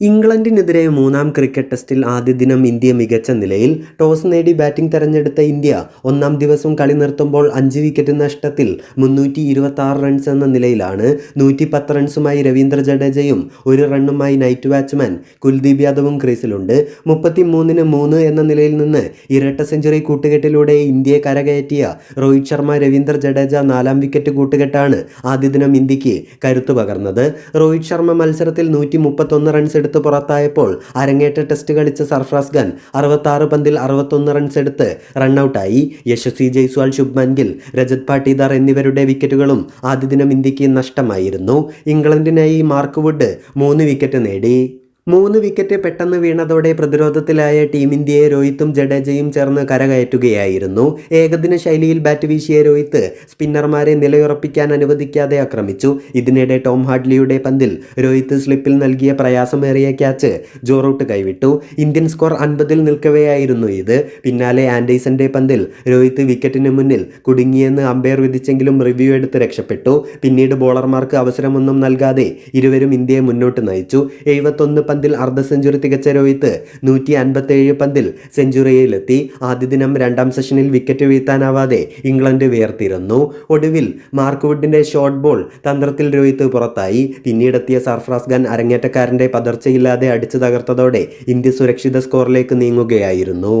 ഇംഗ്ലണ്ടിനെതിരെ മൂന്നാം ക്രിക്കറ്റ് ടെസ്റ്റിൽ ആദ്യ ദിനം ഇന്ത്യ മികച്ച നിലയിൽ ടോസ് നേടി ബാറ്റിംഗ് തെരഞ്ഞെടുത്ത ഇന്ത്യ ഒന്നാം ദിവസം കളി നിർത്തുമ്പോൾ അഞ്ച് വിക്കറ്റ് നഷ്ടത്തിൽ മുന്നൂറ്റി ഇരുപത്തി ആറ് റൺസ് എന്ന നിലയിലാണ് നൂറ്റി പത്ത് റൺസുമായി രവീന്ദ്ര ജഡേജയും ഒരു റണ്ണുമായി നൈറ്റ് ബാറ്റ്സ്മാൻ കുൽദീപ് യാദവും ക്രീസിലുണ്ട്. മുപ്പത്തി മൂന്നിന് മൂന്ന് എന്ന നിലയിൽ നിന്ന് ഇരട്ട സെഞ്ചുറി കൂട്ടുകെട്ടിലൂടെ ഇന്ത്യയെ കരകയറ്റിയ രോഹിത് ശർമ്മ രവീന്ദ്ര ജഡേജ നാലാം വിക്കറ്റ് കൂട്ടുകെട്ടാണ് ആദ്യ ദിനം ഇന്ത്യയ്ക്ക് കരുത്തു പകർന്നത്. രോഹിത് ശർമ്മ മത്സരത്തിൽ നൂറ്റി മുപ്പത്തൊന്ന് റൺസ് എടുത്ത് പുറത്തായപ്പോൾ അരങ്ങേറ്റ ടെസ്റ്റ് കളിച്ച സർഫ്രാസ് ഖാൻ അറുപത്താറ് പന്തിൽ അറുപത്തൊന്ന് റൺസ് എടുത്ത് റണ്ണൌട്ടായി യശസ്വി ജയ്സ്വാൾ ശുഭ്മാൻ ഗിൽ രജത് പാട്ടീദാർ എന്നിവരുടെ വിക്കറ്റുകളും ആദ്യ ദിനം ഇന്ത്യയ്ക്ക് നഷ്ടമായിരുന്നു. ഇംഗ്ലണ്ടിനായി മാർക്ക് വുഡ് മൂന്ന് വിക്കറ്റ് നേടി. മൂന്ന് വിക്കറ്റ് പെട്ടെന്ന് വീണതോടെ പ്രതിരോധത്തിലായ ടീം ഇന്ത്യയെ രോഹിത്തും ജഡേജയും ചേർന്ന് കരകയറ്റുകയായിരുന്നു. ഏകദിന ശൈലിയിൽ ബാറ്റ് വീശിയ രോഹിത്ത് സ്പിന്നർമാരെ നിലയുറപ്പിക്കാൻ അനുവദിക്കാതെ ആക്രമിച്ചു. ഇതിനിടെ ടോം ഹാഡ്ലിയുടെ പന്തിൽ രോഹിത്ത് സ്ലിപ്പിൽ നൽകിയ പ്രയാസമേറിയ ക്യാച്ച് ജോറൂട്ട് കൈവിട്ടു. ഇന്ത്യൻ സ്കോർ അൻപതിൽ നിൽക്കവെയായിരുന്നു ഇത്. പിന്നാലെ ആൻഡേഴ്സന്റെ പന്തിൽ രോഹിത്ത് വിക്കറ്റിന് മുന്നിൽ കുടുങ്ങിയെന്ന് അമ്പയർ വിധിച്ചെങ്കിലും റിവ്യൂ എടുത്ത് രക്ഷപ്പെട്ടു. പിന്നീട് ബോളർമാർക്ക് അവസരമൊന്നും നൽകാതെ ഇരുവരും ഇന്ത്യയെ മുന്നോട്ട് നയിച്ചു. എഴുപത്തൊന്ന് പന്തിൽ അർദ്ധ സെഞ്ചുറി തികച്ച രോഹിത്ത് നൂറ്റി അൻപത്തേഴ് പന്തിൽ സെഞ്ചുറിയിലെത്തി. ആദ്യ ദിനം രണ്ടാം സെഷനിൽ വിക്കറ്റ് വീഴ്ത്താനാവാതെ ഇംഗ്ലണ്ട് വേർത്തിരുന്നു ഒടുവിൽ മാർക്ക് വുഡിന്റെ ഷോർട്ട് ബോൾ തന്ത്രത്തിൽ രോഹിത്ത് പുറത്തായി. പിന്നീടെത്തിയ സർഫ്രാസ് ഖാൻ അരങ്ങേറ്റക്കാരന്റെ പതർച്ചയില്ലാതെ അടിച്ചു തകർത്തതോടെ ഇന്ത്യ സുരക്ഷിത സ്കോറിലേക്ക് നീങ്ങുകയായിരുന്നു.